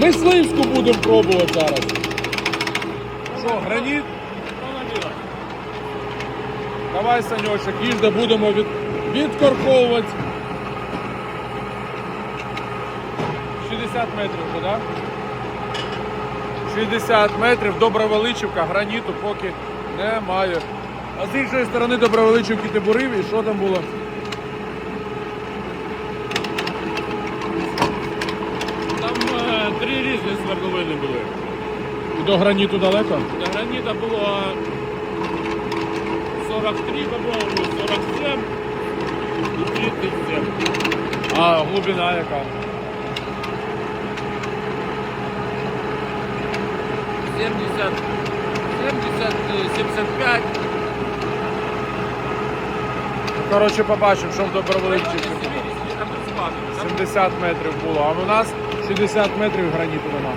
Мисливську будемо пробувати зараз. Що, граніт? Давай, Саньочек, їжда будемо від... відкорковувати. 60 метрів, так? 60 метрів, Добровеличівка, граніту поки немає. А з іншої сторони Добровеличівки ти бурив і що там було? До граніту далеко? До граніта було 43, по-моєму, 47 і 37. А глибина яка? 70, 70, е, 75. Коротше, побачимо, що в. Там 70 метрів було, а у нас 60 метрів граніту нема.